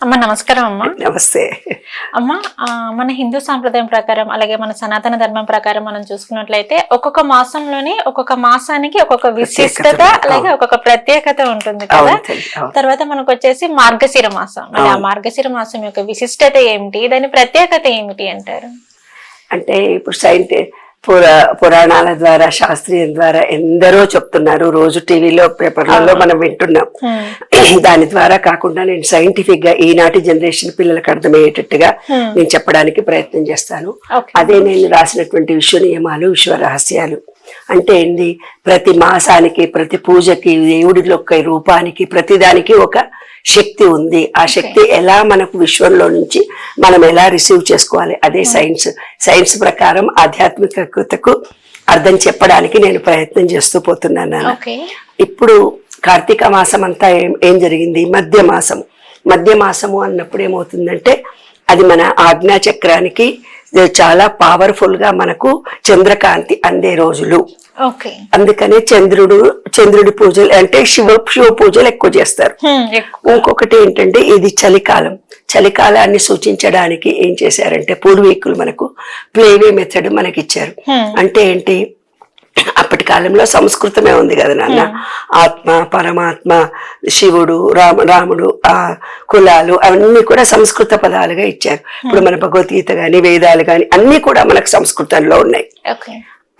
అమ్మ నమస్కారం అమ్మ. నమస్తే. అమ్మ మన హిందూ సాంప్రదాయం ప్రకారం అలాగే మన సనాతన ధర్మం ప్రకారం మనం చూసుకున్నట్లయితే ఒక్కొక్క మాసంలోనే ఒక్కొక్క మాసానికి ఒక్కొక్క విశిష్టత అలాగే. ఒక్కొక్క ప్రత్యేకత ఉంటుంది కదా. తర్వాత మనకు వచ్చేసి మార్గశిర మాసం. మరి ఆ. మార్గశిర మాసం యొక్క విశిష్టత ఏమిటి? దాని ప్రత్యేకత ఏమిటి అంటారు? అంటే ఇప్పుడు సైంటి పురా పురాణాల ద్వారా శాస్త్రీయం ద్వారా ఎందరో చెప్తున్నారు. రోజు టీవీలో పేపర్లలో మనం వింటున్నాం. దాని ద్వారా కాకుండా నేను సైంటిఫిక్గా ఈనాటి జనరేషన్ పిల్లలకు అర్థమయ్యేటట్టుగా. నేను చెప్పడానికి ప్రయత్నం చేస్తాను. అదే నేను రాసినటువంటి విశ్వ నియమాలు విశ్వ రహస్యాలు. అంటే ఏంది? ప్రతి మాసానికి ప్రతి పూజకి దేవుడి యొక్క రూపానికి ప్రతిదానికి ఒక శక్తి ఉంది. ఆ శక్తి ఎలా మనకు విశ్వంలో నుంచి మనం ఎలా రిసీవ్ చేసుకోవాలి? అదే సైన్స్. సైన్స్ ప్రకారం ఆధ్యాత్మికతకు అర్థం చెప్పడానికి నేను ప్రయత్నం చేస్తూ పోతున్నాను ఇప్పుడు కార్తీక మాసం అంతా ఏం ఏం జరిగింది? మధ్య మాసము మధ్య మాసము అన్నప్పుడు ఏమవుతుందంటే అది మన ఆజ్ఞా చక్రానికి చాలా పవర్ఫుల్గా మనకు చంద్రకాంతి అందే రోజులు. అందుకనే చంద్రుడు చంద్రుడి పూజలు అంటే శివ శివ పూజలు ఎక్కువ చేస్తారు. ఇంకొకటి ఏంటంటే ఇది చలికాలం. చలికాలాన్ని సూచించడానికి ఏం చేశారంటే పూర్వీకులు మనకు ప్లేవే మెథడ్ మనకి ఇచ్చారు. అంటే ఏంటి? అప్పటి కాలంలో సంస్కృతమే ఉంది కదా నాన్న. ఆత్మ పరమాత్మ శివుడు రామ రాముడు ఆ కులాలు అవన్నీ కూడా సంస్కృత పదాలుగా ఇచ్చారు. ఇప్పుడు మన భగవద్గీత గాని వేదాలు గాని అన్ని కూడా మనకు సంస్కృతంలో ఉన్నాయి.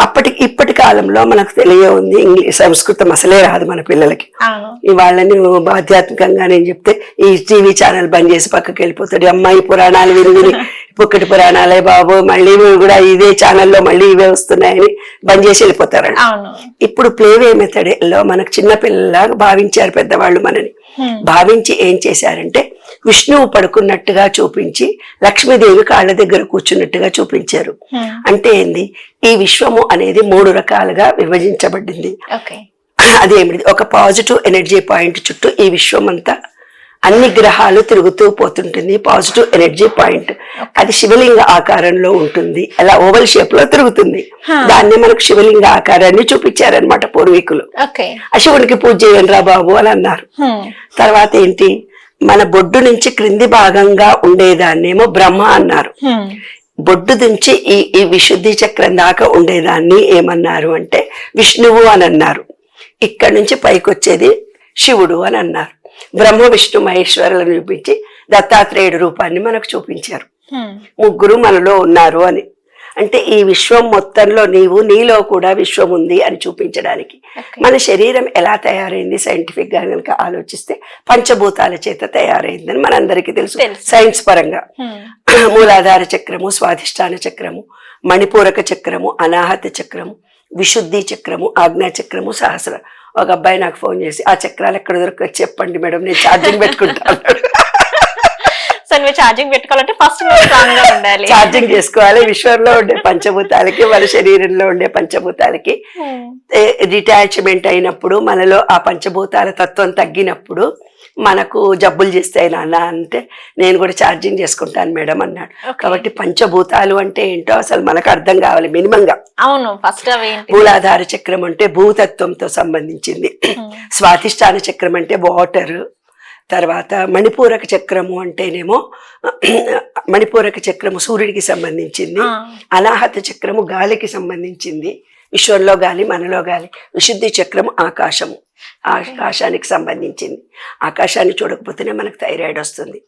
అప్పటి ఇప్పటి కాలంలో మనకు తెలియ ఉంది ఇంగ్లీష్ సంస్కృతం అసలే రాదు మన పిల్లలకి. అవును. ఇవాళ్ళని ఆధ్యాత్మికంగా నేను చెప్తే ఈ టీవీ ఛానల్ బంద్ చేసి పక్కకి వెళ్ళిపోతాడు. అమ్మాయి పురాణాలు విని విని పుక్కటి పురాణాలే బాబు మళ్ళీ కూడా ఇదే ఛానల్లో మళ్ళీ ఇవే వస్తున్నాయని బంద్ చేసి వెళ్ళిపోతారండి అవును. ఇప్పుడు ప్లేవే మెథడ్లో మనకు చిన్న పిల్లలాగా భావించారు పెద్దవాళ్ళు మనని. భావించి ఏం చేశారంటే విష్ణువు పడుకున్నట్టుగా చూపించి లక్ష్మీదేవి కాళ్ళ దగ్గర కూర్చున్నట్టుగా చూపించారు. హ్మ్. అంటే ఏంది? ఈ విశ్వము అనేది మూడు రకాలుగా విభజించబడింది. ఓకే. అదేమిటి ఒక పాజిటివ్ ఎనర్జీ పాయింట్ చుట్టూ ఈ విశ్వం అంతా అన్ని గ్రహాలు తిరుగుతూ పోతుంటుంది. Positive energy point. అది శివలింగ ఆకారంలో ఉంటుంది. అలా ఓవల్ షేప్లో తిరుగుతుంది దాన్ని మనకు శివలింగ ఆకారాన్ని చూపించారనమాట పూర్వీకులు. ఓకే. ఆ శివునికి పూజ చేయండి రా బాబు అని అన్నారు. హ్మ్. తర్వాత ఏంటి? మన బొడ్డు నుంచి క్రింది భాగంగా ఉండేదాన్నేమో బ్రహ్మ అన్నారు. బొడ్డు నుంచి ఈ ఈ విశుద్ధి చక్రం దాకా ఉండేదాన్ని ఏమన్నారు అంటే విష్ణువు అని అన్నారు. ఇక్కడ నుంచి పైకి వచ్చేది శివుడు అని అన్నారు. బ్రహ్మ విష్ణు మహేశ్వరులను చూపించి దత్తాత్రేయుడు రూపాన్ని మనకు చూపించారు. ముగ్గురు మనలో ఉన్నారు అని. అంటే ఈ విశ్వం మొత్తంలో నీవు నీలో కూడా విశ్వం ఉంది అని చూపించడానికి. మన శరీరం ఎలా తయారైంది సైంటిఫిక్గా కనుక ఆలోచిస్తే పంచభూతాల చేత తయారైందని మనందరికీ తెలుసు తెలుసు. సైన్స్ పరంగా హ్మ్. మూలాధార చక్రము స్వాధిష్టాన చక్రము మణిపూరక చక్రము అనాహత చక్రము విశుద్ధి చక్రము ఆజ్ఞా చక్రము సహస్ర ఒక అబ్బాయి నాకు ఫోన్ చేసి ఆ చక్రాలు ఎక్కడ దొరకదు చెప్పండి మేడం నేను ఛార్జింగ్ పెట్టుకుంటాను నువ్వు ఛార్జింగ్ పెట్టుకోవాలంటే ఫస్ట్ నువ్వు స్ట్రాంగ్గా ఉండాలి. ఛార్జింగ్ చేసుకోవాలి. విశ్వంలో ఉండే పంచభూతాలకి మన శరీరంలో ఉండే పంచభూతాలకి. హ్మ్. డిటాచ్మెంట్ అయినప్పుడు మనలో ఆ పంచభూతాల తత్వం తగ్గినప్పుడు మనకు జబ్బులు చేస్తాయి నాన్న అంటే నేను కూడా ఛార్జింగ్ చేసుకుంటాను మేడం అన్నాడు. కాబట్టి పంచభూతాలు అంటే ఏంటో అసలు మనకు అర్థం కావాలి మినిమం గా అవును ఫస్ట్ మూలాధార చక్రం అంటే భూతత్వంతో సంబంధించింది. Hmm. స్వాధిష్టాన చక్రం అంటే వాటర్ తర్వాత మణిపూరక చక్రము అంటేనేమో మణిపూరక చక్రము సూర్యుడికి సంబంధించింది. అనాహత చక్రము గాలికి సంబంధించింది విశ్వంలో గాలి మనలో గాలి విశుద్ధి చక్రము ఆకాశము ఆకాశానికి సంబంధించింది ఆకాశాన్ని చూడకపోతేనే మనకు థైరాయిడ్ వస్తుంది.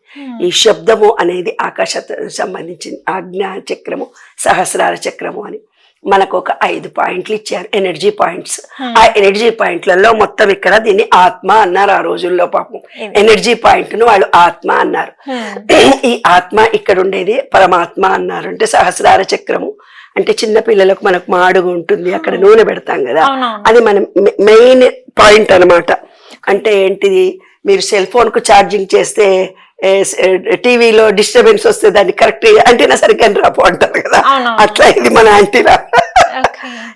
ఈ శబ్దము అనేది ఆకాశ సంబంధించింది ఆజ్ఞా చక్రము సహస్రార చక్రము అని మనకు ఒక ఐదు పాయింట్లు ఇచ్చారు ఎనర్జీ పాయింట్స్ Hmm. ఆ ఎనర్జీ పాయింట్లలో మొత్తం ఇక్కడ దీన్ని ఆత్మ అన్నారు ఆ రోజుల్లో పాపం. ఎనర్జీ పాయింట్ను వాళ్ళు ఆత్మ అన్నారు హ్మ్. ఈ ఆత్మ ఇక్కడ ఉండేది పరమాత్మ అన్నారు అంటే సహస్రార చక్రము అంటే చిన్న పిల్లలకు మనకు మాడుగు ఉంటుంది అక్కడ నూనె పెడతాం కదా. అది మన మెయిన్ పాయింట్ అన్నమాట అంటే ఏంటిది మీరు సెల్ ఫోన్కు ఛార్జింగ్ చేస్తే టీవీలో డిస్టర్బెన్స్ వస్తే దాన్ని కరెక్ట్ యాంటీనా సరిగ్గా రాపు అంటారు కదా. అట్లా ఇది మన యాంటీనా.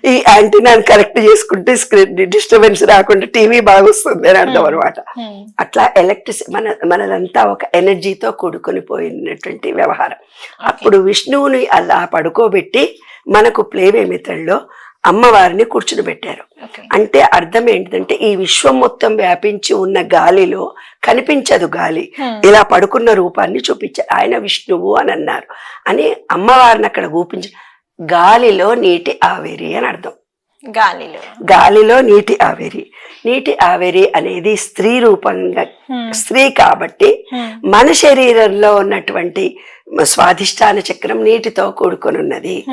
ఈ యాంటీనాని కరెక్ట్ చేసుకుంటే స్క్రీన్ డిస్టర్బెన్స్ రాకుండా టీవీ బాగా వస్తుంది అని అర్థం అనమాట హ్మ్. అట్లా ఎలక్ట్రిసి మన మనదంతా ఒక ఎనర్జీతో కూడుకొని పోయినటువంటి వ్యవహారం. అప్పుడు విష్ణువుని అలా పడుకోబెట్టి మనకు ప్లేవే మెథడ్లో అమ్మవారిని కూర్చుని ఓకే. అంటే అర్థం ఏంటంటే ఈ విశ్వం మొత్తం వ్యాపించి ఉన్న గాలిలో కనిపించదు గాలి. ఇలా పడుకున్న రూపాన్ని చూపించారు ఆయన విష్ణువు అని అన్నారు. అని అమ్మవారిని అక్కడ చూపించి గాలిలో నీటి ఆవిరి అని అర్థం. గాలిలో. గాలిలో నీటి ఆవిరి. నీటి ఆవిరి అనేది స్త్రీ రూపంగా. స్త్రీ కాబట్టి. మన శరీరంలో ఉన్నటువంటి స్వాధిష్టాన చక్రం నీటితో కూడుకొని ఉన్నది.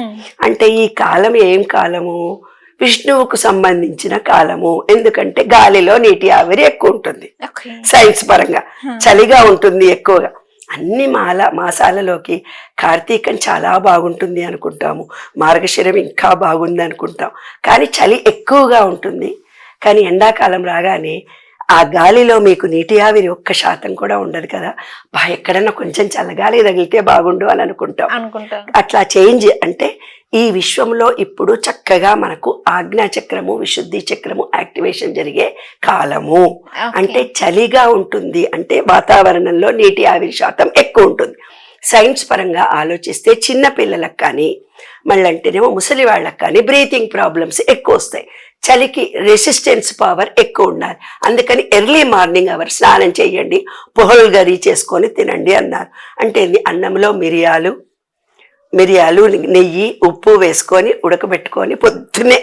అంటే ఈ కాలం ఏం కాలము? విష్ణువుకు సంబంధించిన కాలము. ఎందుకంటే గాలిలో నీటి ఆవిరి ఎక్కువ ఉంటుంది సైన్స్ పరంగా. చలిగా ఉంటుంది ఎక్కువగా. అన్ని మాల మాసాలలోకి కార్తీకం చాలా బాగుంటుంది అనుకుంటాము. మార్గశిరం ఇంకా బాగుంది అనుకుంటాం కానీ చలి ఎక్కువగా ఉంటుంది. కానీ ఎండాకాలం రాగానే ఆ గాలిలో మీకు నీటి ఆవిరి ఒక్క శాతం కూడా ఉండదు కదా? బా ఎక్కడన్నా కొంచెం చల్లగాలి తగిలితే బాగుండు అని అనుకుంటాం. అనుకుంటాను. అట్లా చేంజ్ అంటే ఈ విశ్వంలో ఇప్పుడు చక్కగా మనకు ఆజ్ఞా చక్రము విశుద్ధి చక్రము యాక్టివేషన్ జరిగే కాలము. అంటే చలిగా ఉంటుంది అంటే వాతావరణంలో నీటి ఆవిరి శాతం ఎక్కువ ఉంటుంది. సైన్స్ పరంగా ఆలోచిస్తే చిన్న పిల్లలకు కానీ మళ్ళంటేనేమో ముసలి వాళ్ళకి కానీ బ్రీతింగ్ ప్రాబ్లమ్స్ ఎక్కువ వస్తాయి. చలికి రెసిస్టెన్స్ పవర్ ఎక్కువ ఉండాలి. అందుకని ఎర్లీ మార్నింగ్ అవర్ స్నానం చేయండి పొహల్ గరీ చేసుకొని తినండి అన్నారు. అంటే ఏంది? అన్నంలో మిరియాలు మిరియాలు నెయ్యి ఉప్పు వేసుకొని ఉడకబెట్టుకొని పొద్దున్నే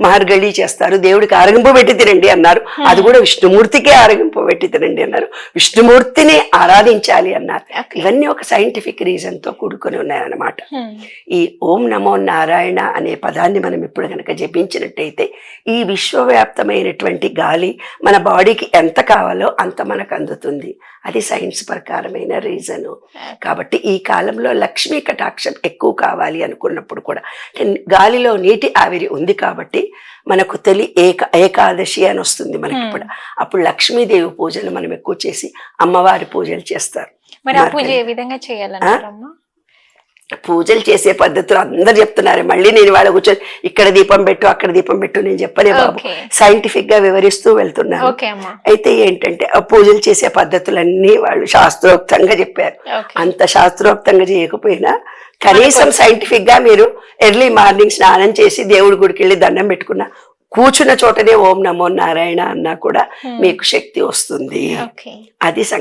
మహర్గళి చేస్తారు దేవుడికి ఆరగింపు పెట్టి తినండి అన్నారు. అది కూడా విష్ణుమూర్తికే ఆరగింపు పెట్టి తినండి అన్నారు. విష్ణుమూర్తిని ఆరాధించాలి అన్నారు. ఇవన్నీ ఒక సైంటిఫిక్ రీజన్తో కూడుకొని ఉన్నాయన్నమాట. ఈ ఓం నమో నారాయణ అనే పదాన్ని మనం ఇప్పుడు కనుక జపించినట్టయితే ఈ విశ్వవ్యాప్తమైనటువంటి గాలి మన బాడీకి ఎంత కావాలో అంత మనకు అందుతుంది. అది సైన్స్ ప్రకారమైన రీజను. కాబట్టి ఈ కాలంలో లక్ష్మీ కటాక్షం ఎక్కువ కావాలి అనుకున్నప్పుడు కూడా గాలిలో నీటి ఆవిరి ఉంది కాబట్టి మనకు తొలి ఏక ఏకాదశి అని వస్తుంది మనకి. ఇప్పుడు అప్పుడు లక్ష్మీదేవి పూజలు మనం ఎక్కువ చేసి అమ్మవారి పూజలు చేస్తారు. మరి ఆ పూజ మార్గశిర- ఏ విధంగా చేయాలన్నారమ్మా పూజలు చేసే పద్ధతులు అందరు చెప్తున్నారు. మళ్ళీ నేను వాళ్ళ కూర్చొని ఇక్కడ దీపం పెట్టు అక్కడ దీపం పెట్టు నేను చెప్పలే బాబు. సైంటిఫిక్గా వివరిస్తూ వెళ్తున్నాను. అయితే ఏంటంటే ఆ పూజలు చేసే పద్ధతులన్నీ వాళ్ళు శాస్త్రోక్తంగా చెప్పారు. అంత శాస్త్రోక్తంగా చేయకపోయినా కనీసం సైంటిఫిక్గా మీరు ఎర్లీ మార్నింగ్ స్నానం చేసి దేవుడి గుడికి వెళ్ళి దండం పెట్టుకున్న కూర్చున్న చోటనే ఓం నమో నారాయణ అన్నా కూడా. మీకు శక్తి వస్తుంది. అది సంగతి.